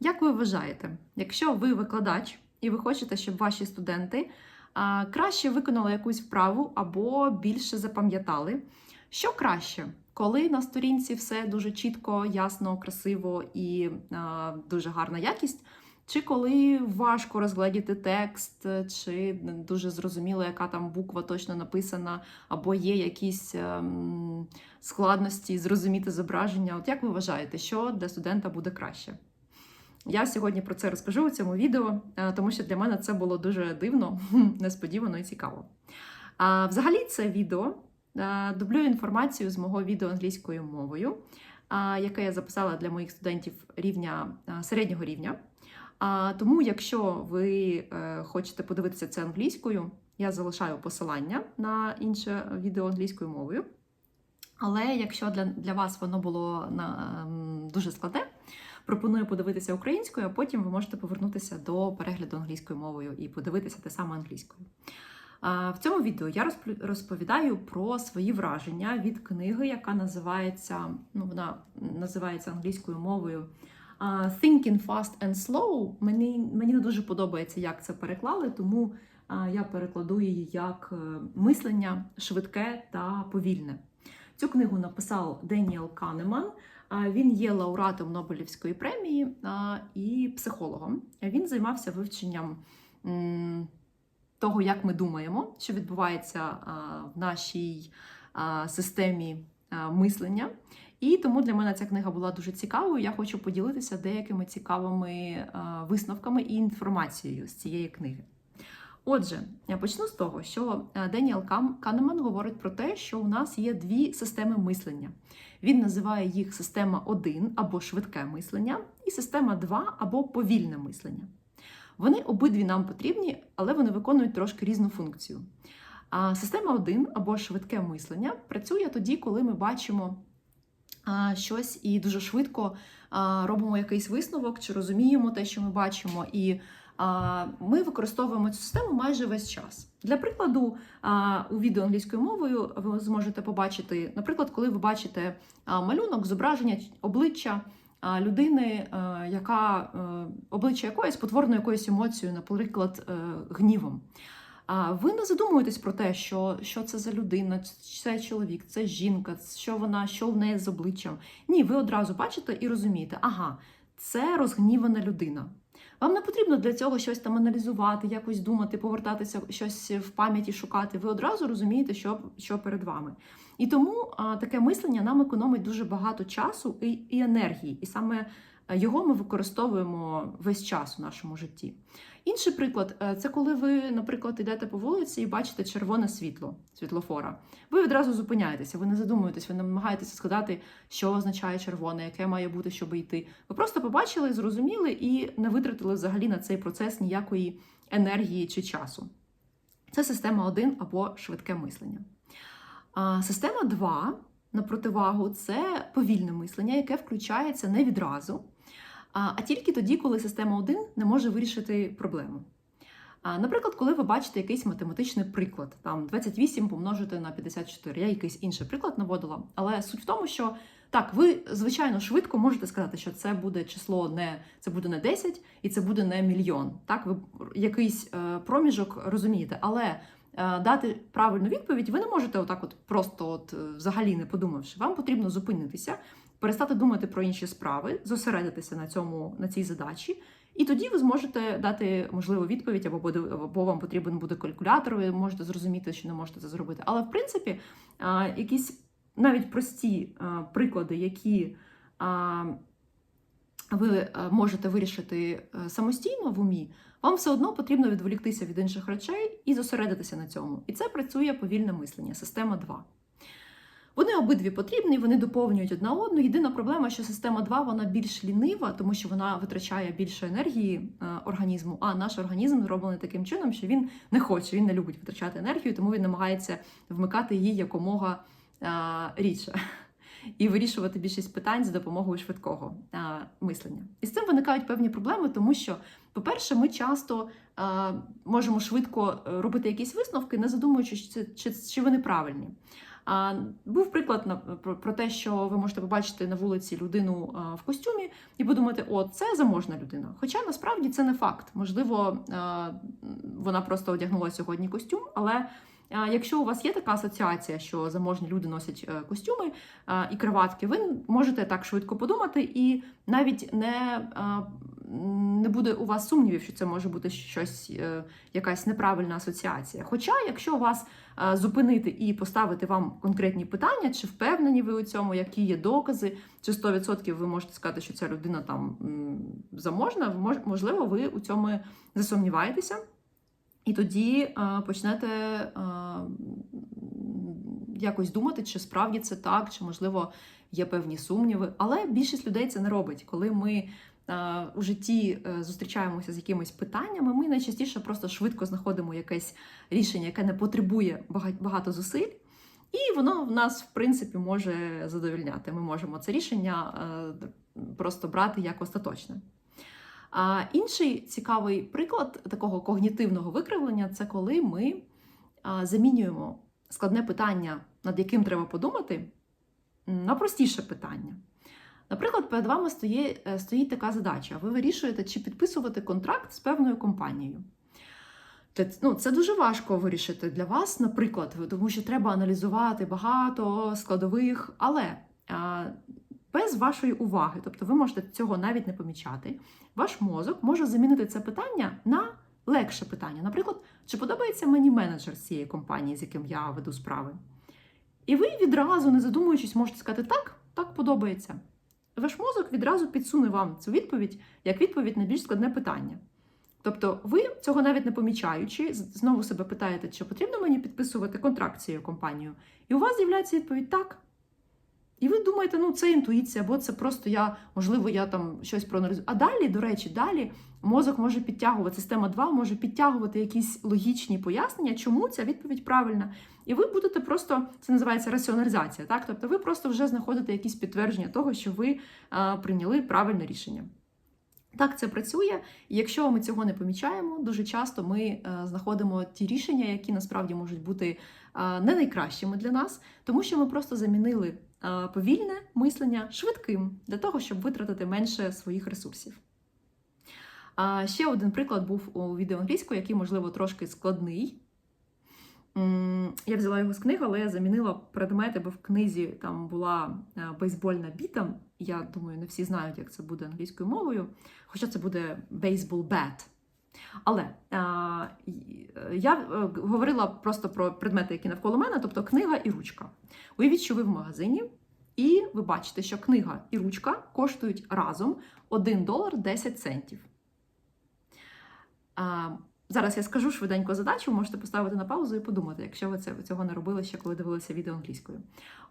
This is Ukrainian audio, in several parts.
Як ви вважаєте, якщо ви викладач і ви хочете, щоб ваші студенти краще виконали якусь вправу або більше запам'ятали, що краще, коли на сторінці все дуже чітко, ясно, красиво і дуже гарна якість, чи коли важко розгледіти текст, чи дуже зрозуміло, яка там буква точно написана, або є якісь ем, складності зрозуміти зображення? От як ви вважаєте, що для студента буде краще? Я сьогодні про це розкажу у цьому відео, е, тому що для мене це було дуже дивно, несподівано і цікаво. А взагалі, це відео е, дублює інформацію з мого відео англійською мовою, яке я записала для моїх студентів рівня е, середнього рівня. А, Тому, якщо ви хочете подивитися це англійською, я залишаю посилання на інше відео англійською мовою. Але якщо для, для вас воно було на, ем, дуже складне, пропоную подивитися українською, а потім ви можете повернутися до перегляду англійською мовою і подивитися те саме англійською. В цьому відео я розп- розповідаю про свої враження від книги, яка називається, ну, вона називається англійською мовою Thinking Fast and Slow. Мені, мені не дуже подобається, як це переклали, тому я перекладу її як е, мислення швидке та повільне. Цю книгу написав Деніел Канеман. Він є лауреатом Нобелівської премії і психологом. Він займався вивченням того, як ми думаємо, що відбувається в нашій системі мислення. І тому для мене ця книга була дуже цікавою. Я хочу поділитися деякими цікавими висновками і інформацією з цієї книги. Отже, я почну з того, що е, Деніел Канеман говорить про те, що у нас є дві системи мислення. Він називає їх система 1 або швидке мислення, і система 2 або повільне мислення. Вони обидві нам потрібні, але вони виконують трошки різну функцію. А система 1 або швидке мислення працює тоді, коли ми бачимо щось і дуже швидко робимо якийсь висновок чи розуміємо те, що ми бачимо, і ми використовуємо цю систему майже весь час. Для прикладу, у відео англійською мовою ви зможете побачити, наприклад, коли ви бачите малюнок, зображення обличчя людини, яка е, обличчя якоїсь спотворено якоюсь емоцією, наприклад, е, гнівом. А ви не задумуєтесь про те, що, що це за людина, це чоловік, це жінка, що вона, що в неї з обличчям. Ні, ви одразу бачите і розумієте, ага, це розгнівана людина. Вам не потрібно для цього щось там аналізувати, якось думати, повертатися щось в пам'яті шукати. Ви одразу розумієте, що, що перед вами. І тому а, таке мислення нам економить дуже багато часу і, і енергії. І саме його ми використовуємо весь час у нашому житті. Інший приклад е, це коли ви, наприклад, йдете по вулиці і бачите червоне світло світлофора. Ви відразу зупиняєтеся, ви не задумуєтесь, ви не намагаєтеся сказати, що означає червоне, яке має бути, щоб йти. Ви просто побачили, зрозуміли і не витратили взагалі на цей процес ніякої енергії чи часу. Це система 1 або швидке мислення. Система 2, на противагу, це повільне мислення, яке включається не відразу, а тільки тоді, коли система 1 не може вирішити проблему. А, Наприклад, коли ви бачите якийсь математичний приклад, там 28 помножити на 54, я якийсь інший приклад наводила, але суть в тому, що так, ви звичайно швидко можете сказати, що це буде число не це буде не 10 і це буде не мільйон. Так, ви якийсь е, проміжок розумієте, але е, дати правильну відповідь ви не можете отак, от просто от е, взагалі не подумавши. Вам потрібно зупинитися, перестати думати про інші справи, зосередитися на цьому на цій задачі. І тоді ви зможете дати можливу відповідь, або буде або вам потрібен буде калькулятор, ви можете зрозуміти, що не можете це зробити. Але в принципі, якісь навіть прості приклади, які ви а, можете вирішити а, самостійно в умі, вам все одно потрібно відволіктися від інших речей і зосередитися на цьому. І це працює повільне мислення, система 2. Вони обидві потрібні, вони доповнюють одна одну. Єдина проблема, що система 2 вона більш лінива, тому що вона витрачає більше енергії е, організму. А наш організм зроблений таким чином, що він не хоче, він не любить витрачати енергію, тому він намагається вмикати її якомога е, рідше і вирішувати більшість питань за допомогою швидкого е, мислення. І з цим виникають певні проблеми, тому що, по-перше, ми часто е, можемо швидко робити якісь висновки, не задумуючись, чи, чи, чи вони правильні. Був приклад на про, те, що ви можете побачити на вулиці людину в костюмі і подумати, о, це заможна людина. Хоча насправді це не факт. Можливо, вона просто одягнула сьогодні костюм, але. Якщо у вас є така асоціація, що заможні люди носять е, костюми і краватки, ви можете так швидко подумати, і навіть не, не буде у вас сумнівів, що це може бути щось, е, якась неправильна асоціація. Хоча, якщо вас зупинити і поставити вам конкретні питання, чи впевнені ви у цьому, які є докази, чи 100% ви можете сказати, що ця людина там заможна, можливо, ви у цьому засумніваєтеся. І тоді е, почнете е, якось думати, чи справді це так, чи можливо є певні сумніви. Але більшість людей це не робить. Коли ми е, у житті е, зустрічаємося з якимись питаннями, ми найчастіше просто швидко знаходимо якесь рішення, яке не потребує багато зусиль. І воно в нас, в принципі, може задовільняти. Ми можемо це рішення е, просто брати як остаточне. А інший цікавий приклад такого когнітивного викривлення це коли ми замінюємо складне питання, над яким треба подумати, на простіше питання. Наприклад, перед вами стоїть, е, стоїть така задача: ви вирішуєте, чи підписувати контракт з певною компанією. Ну, це дуже важко вирішити для вас, наприклад, тому що треба аналізувати багато складових, але без вашої уваги, тобто ви можете цього навіть не помічати, ваш мозок може замінити це питання на легше питання. Наприклад, чи подобається мені менеджер цієї компанії, з яким я веду справи? І ви відразу, не задумуючись, можете сказати так, так подобається. Ваш мозок відразу підсуне вам цю відповідь як відповідь на більш складне питання. Тобто, ви цього навіть не помічаючи, знову себе питаєте, чи потрібно мені підписувати контракт цією компанією, і у вас з'являється відповідь так. Думаєте, ну це інтуїція, або це просто я, можливо, я там щось проаналізую. А далі, до речі, далі мозок може підтягувати, система 2 може підтягувати якісь логічні пояснення, чому ця відповідь правильна. І ви будете просто, це називається раціоналізація. Так? Тобто ви просто вже знаходите якісь підтвердження того, що ви а, прийняли правильне рішення. Так це працює, і якщо ми цього не помічаємо, дуже часто ми е, знаходимо ті рішення, які насправді можуть бути не найкращими для нас, тому що ми просто замінили повільне мислення швидким для того, щоб витратити менше своїх ресурсів. Ще один приклад був у відео англійською, який, можливо, трошки складний. Я взяла його з книги, але я замінила предмети, бо в книзі там була е, бейсбольна біта. Я думаю, не всі знають, як це буде англійською мовою, хоча це буде baseball bat. Але а, е, я е, говорила просто про предмети, які навколо мене, тобто книга і ручка. Уявіть, що ви в магазині, і ви бачите, що книга і ручка коштують разом 1 долар 10 центів. А, зараз я скажу швиденько задачу, можете поставити на паузу і подумати, якщо ви це, цього не робили ще, коли дивилися відео англійською.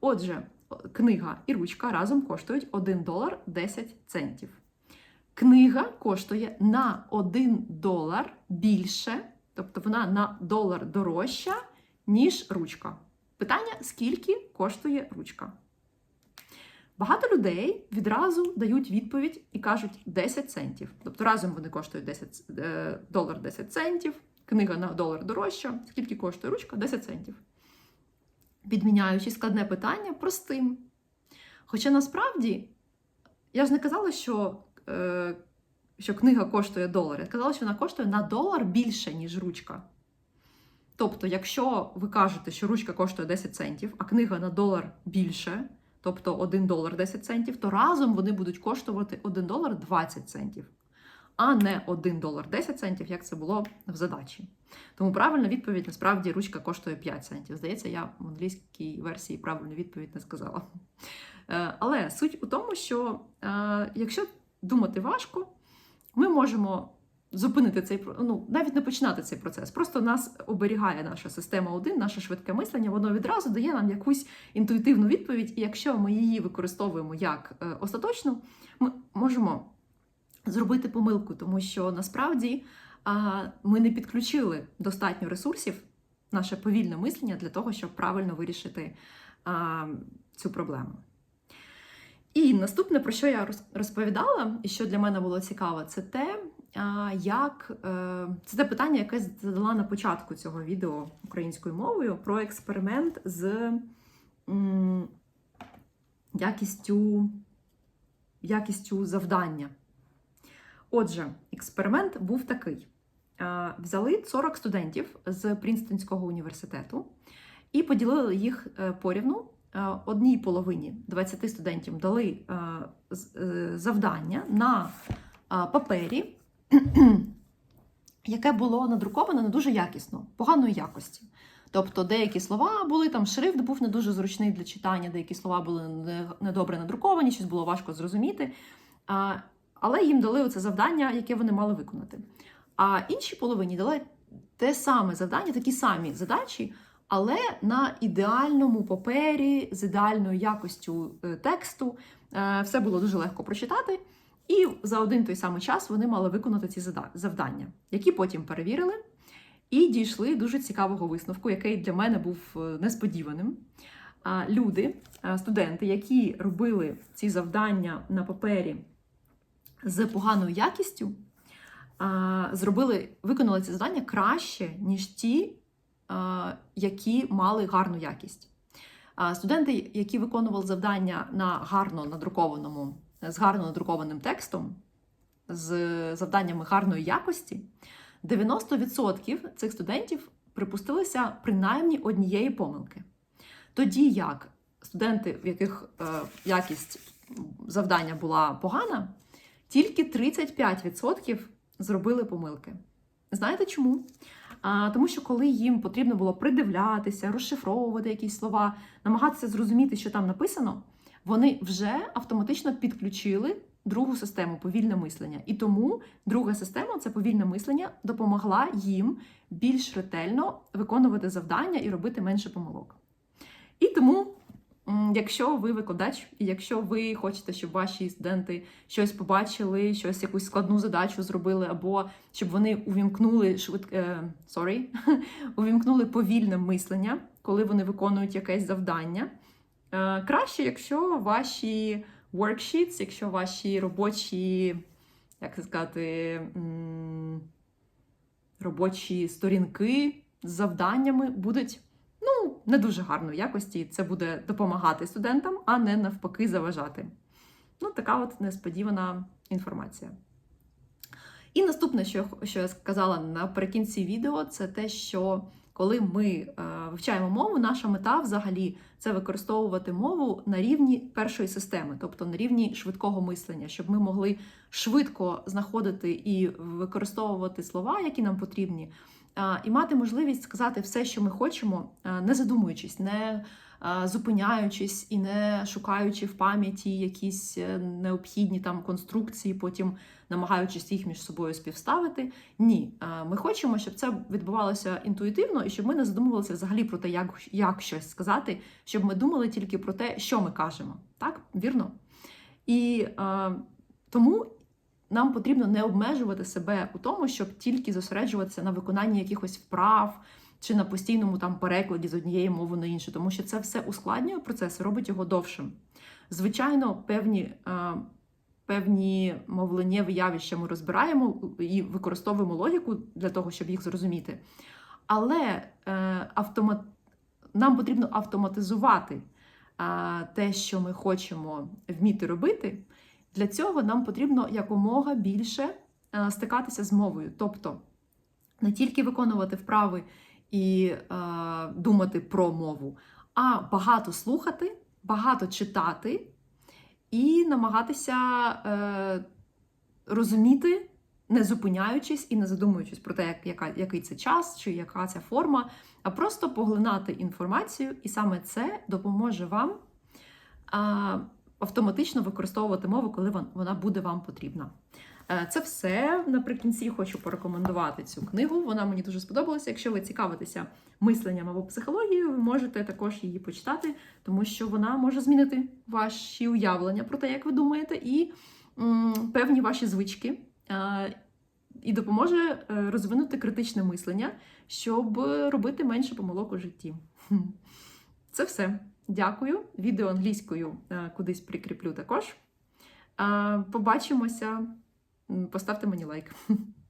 Отже, книга і ручка разом коштують 1 долар 10 центів. Книга коштує на 1 долар більше, тобто вона на долар дорожча, ніж ручка. Питання: скільки коштує ручка? Багато людей відразу дають відповідь і кажуть 10 центів. Тобто разом вони коштують 10, е, долар 10 центів, книга на долар дорожча. Скільки коштує ручка? 10 центів. Підміняючи складне питання простим. Хоча насправді я ж не казала, що, що книга коштує долар. Я казала, що вона коштує на долар більше, ніж ручка. Тобто, якщо ви кажете, що ручка коштує 10 центів, а книга на долар більше, тобто 1 долар 10 центів, то разом вони будуть коштувати 1 долар 20 центів, а не 1 долар 10 центів, як це було в задачі. Тому правильна відповідь насправді ручка коштує 5 центів. Здається, я в англійській версії правильну відповідь не сказала. Е, Але суть у тому, що е, якщо думати важко, ми можемо зупинити цей ну, навіть не починати цей процес. Просто нас оберігає наша система 1, наше швидке мислення, воно відразу дає нам якусь інтуїтивну відповідь, і якщо ми її використовуємо як е, остаточну, ми можемо зробити помилку, тому що насправді ми не підключили достатньо ресурсів, наше повільне мислення для того, щоб правильно вирішити цю проблему. І наступне, про що я роз- розповідала, і що для мене було цікаво, це те, як е, це те питання, яке задала на початку цього відео українською мовою про експеримент з якістю, якістю завдання. Отже, експеримент був такий: взяли 40 студентів з Прінстонського університету і поділили їх е, порівну. Е, Одній половині 20 студентів дали е, е, завдання на папері, яке було надруковане не дуже якісно, поганої якості. Тобто деякі слова були там, шрифт був не дуже зручний для читання, деякі слова були недобре надруковані, щось було важко зрозуміти. Але їм дали оце завдання, яке вони мали виконати. А іншій половині дали те саме завдання, такі самі задачі, але на ідеальному папері з ідеальною якостю е, тексту. Е, Все було дуже легко прочитати. І за один той самий час вони мали виконати ці завдання, які потім перевірили і дійшли дуже цікавого висновку, який для мене був е, несподіваним. Люди, студенти, які робили ці завдання на папері з поганою якістю, зробили, виконали ці завдання краще, ніж ті, які мали гарну якість. Студенти, які виконували завдання на гарно надрукованому, з гарно надрукованим текстом, з завданнями гарної якості, 90% цих студентів припустилися принаймні однієї помилки. Тоді як студенти, в яких е, якість завдання була погана, тільки 35% зробили помилки. Знаєте чому? Тому що коли їм потрібно було придивлятися, розшифровувати якісь слова, намагатися зрозуміти, що там написано, вони вже автоматично підключили другу систему повільне мислення. І тому друга система це повільне мислення допомогла їм більш ретельно виконувати завдання і робити менше помилок. І тому, якщо ви викладач, і якщо ви хочете, щоб ваші студенти щось побачили, щось якусь складну задачу зробили, або щоб вони увімкнули швид... е, sorry, увімкнули повільне мислення, коли вони виконують якесь завдання. Е, Краще, якщо ваші worksheets, якщо ваші робочі, як це сказати, робочі сторінки з завданнями будуть ну, не дуже гарної якості. Це буде допомагати студентам, а не навпаки заважати. Ну, така от несподівана інформація. І наступне, що, що я сказала наприкінці відео, це те, що коли ми е, вивчаємо мову, наша мета взагалі це використовувати мову на рівні першої системи, тобто на рівні швидкого мислення, щоб ми могли швидко знаходити і використовувати слова, які нам потрібні, і мати можливість сказати все, що ми хочемо, не задумуючись, не зупиняючись і не шукаючи в пам'яті якісь е, необхідні там конструкції, потім намагаючись їх між собою співставити. Ні, ми хочемо, щоб це відбувалося інтуїтивно і щоб ми не задумувалися взагалі про те, як, як щось сказати, щоб ми думали тільки про те, що ми кажемо. Так, вірно? І е, тому нам потрібно не обмежувати себе у тому, щоб тільки зосереджуватися на виконанні якихось вправ чи на постійному там перекладі з однієї мови на іншу, тому що це все ускладнює процес робить його довшим. Звичайно, певні, е, певні мовленнєві явища ми розбираємо і використовуємо логіку для того, щоб їх зрозуміти. Але е, автомат... нам потрібно автоматизувати е, те, що ми хочемо вміти робити. Для цього нам потрібно якомога більше е, стикатися з мовою. Тобто не тільки виконувати вправи і е, думати про мову, а багато слухати, багато читати і намагатися е, розуміти, не зупиняючись і не задумуючись про те, як, яка, який це час чи яка ця форма, а просто поглинати інформацію, і саме це допоможе вам. А, автоматично використовувати мову, коли вона буде вам потрібна. Е, Це все. Наприкінці хочу порекомендувати цю книгу. Вона мені дуже сподобалася. Якщо ви цікавитеся мисленням або психологією, ви можете також її почитати, тому що вона може змінити ваші уявлення про те, як ви думаєте, і певні ваші звички. Е, І допоможе е, розвинути критичне мислення, щоб робити менше помилок у житті. Це все. Дякую. Відео англійською е, кудись прикріплю також. Е, Побачимося. Поставте мені лайк.